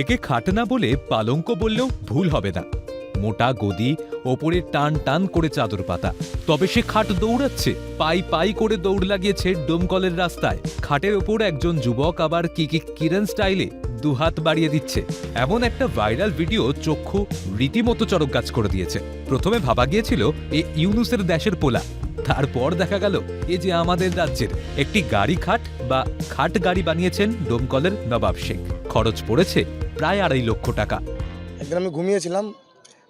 একে খাট না বলে পালঙ্ক বললেও ভুল হবে না। মোটা গদি, ওপরে টান টান করে চাদর পাতা। তবে সে খাট দৌড়াচ্ছে, পাই পাই করে দৌড় লাগিয়েছে ডোমকলের রাস্তায়। খাটের ওপর একজন যুবক আবার কি কি কিরণ স্টাইলে দুহাত বাড়িয়ে দিচ্ছে। এমন একটা ভাইরাল ভিডিও চক্ষু রীতিমতো চরক গাছ করে দিয়েছে। প্রথমে ভাবা গিয়েছিল, এ ইউনুসের দেশের পোলা। তারপর দেখা গেল, এ যে আমাদের রাজ্যের একটি গাড়ি খাট বা খাট গাড়ি বানিয়েছেন ডোমকলের নবাব শেখ। খরচ পড়েছে প্রায় আড়াই লক্ষ টাকা। একদিন আমি ঘুমিয়েছিলাম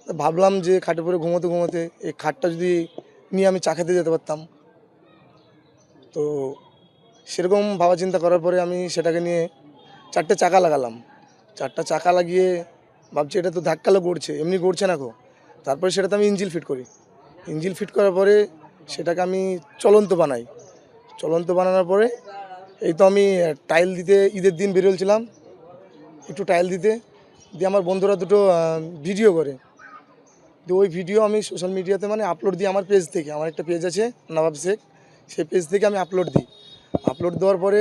ভাবলাম যে খাটে পরে ঘুমোতে ঘুমোতে এই খাটটা যদি নিয়ে আমি চা খেতে যেতে পারতাম। তো সেরকম ভাবা চিন্তা করার পরে আমি সেটাকে নিয়ে চারটে চাকা লাগালাম। চারটা চাকা লাগিয়ে ভাবছি এটা তো ধাক্কালো গড়ছে, এমনি গড়ছে না গো। তারপরে সেটাতে আমি ইঞ্জিল ফিট করি। ইঞ্জিল ফিট করার পরে সেটাকে আমি চলন্ত বানাই। চলন্ত বানানোর পরে এই তো আমি টাইল দিতে ঈদের দিন বেরোলছিলাম একটু টাইল দিতে, দিয়ে আমার বন্ধুরা দুটো ভিডিও করে। দিয়ে ওই ভিডিও আমি সোশ্যাল মিডিয়াতে মানে আপলোড দিই আমার পেজ থেকে। আমার একটা পেজ আছে নবাব শেখ সেই পেজ থেকে আমি আপলোড দিই। আপলোড দেওয়ার পরে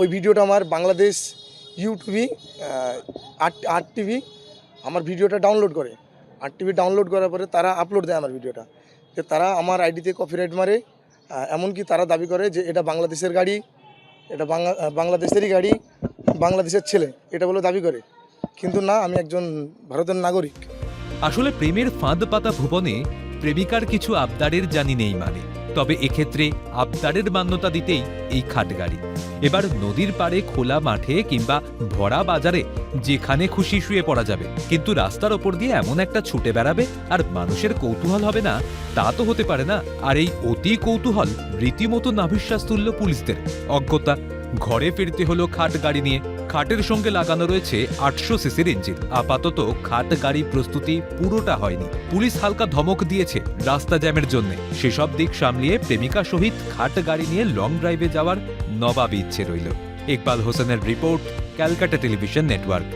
ওই ভিডিওটা আমার বাংলাদেশ ইউটিভি আট আট টিভি আমার ভিডিওটা ডাউনলোড করে। আট টিভি ডাউনলোড করার পরে তারা আপলোড দেয় আমার ভিডিওটা যে তারা আমার আইডিতে কপিরাইট মারে এমনকি তারা দাবি করে যে এটা বাংলাদেশের গাড়ি, এটা বাংলা, বাংলাদেশেরই গাড়ি বাংলাদেশের ছেলে, এটা বলে দাবি করে। কিন্তু না, আমি একজন ভারতের নাগরিক। আসলে প্রেমের ফাঁদ পাতা ভুবনে প্রেমিকার কিছু আবদারের জানি নেই মানে। তবে এক্ষেত্রে আবদারের মান্যতা দিতেই এই খাটগাড়ি। এবার নদীর পাড়ে, খোলা মাঠে কিংবা ভরা বাজারে যেখানে খুশি শুয়ে পড়া যাবে, কিন্তু রাস্তার ওপর দিয়ে এমন একটা ছুটে বেড়াবে আর মানুষের কৌতূহল হবে না, তা তো হতে পারে না। আর এই অতি কৌতূহল রীতিমতো নাভিশ্বাস তুলল পুলিশদের। অজ্ঞতা ঘরে ফিরতে হলো খাট গাড়ি নিয়ে। খাটের সঙ্গে লাগানো রয়েছে আটশো সিসির ইঞ্জিন। আপাতত খাট গাড়ি প্রস্তুতি পুরোটা হয়নি। পুলিশ হালকা ধমক দিয়েছে রাস্তা জ্যামের জন্য। সেসব দিক সামলিয়ে প্রেমিকা সহিত খাট গাড়ি নিয়ে লং ড্রাইভে যাওয়ার নবাব ইচ্ছে রইল। ইকবাল হোসেনের রিপোর্ট, ক্যালকাটা টেলিভিশন নেটওয়ার্ক।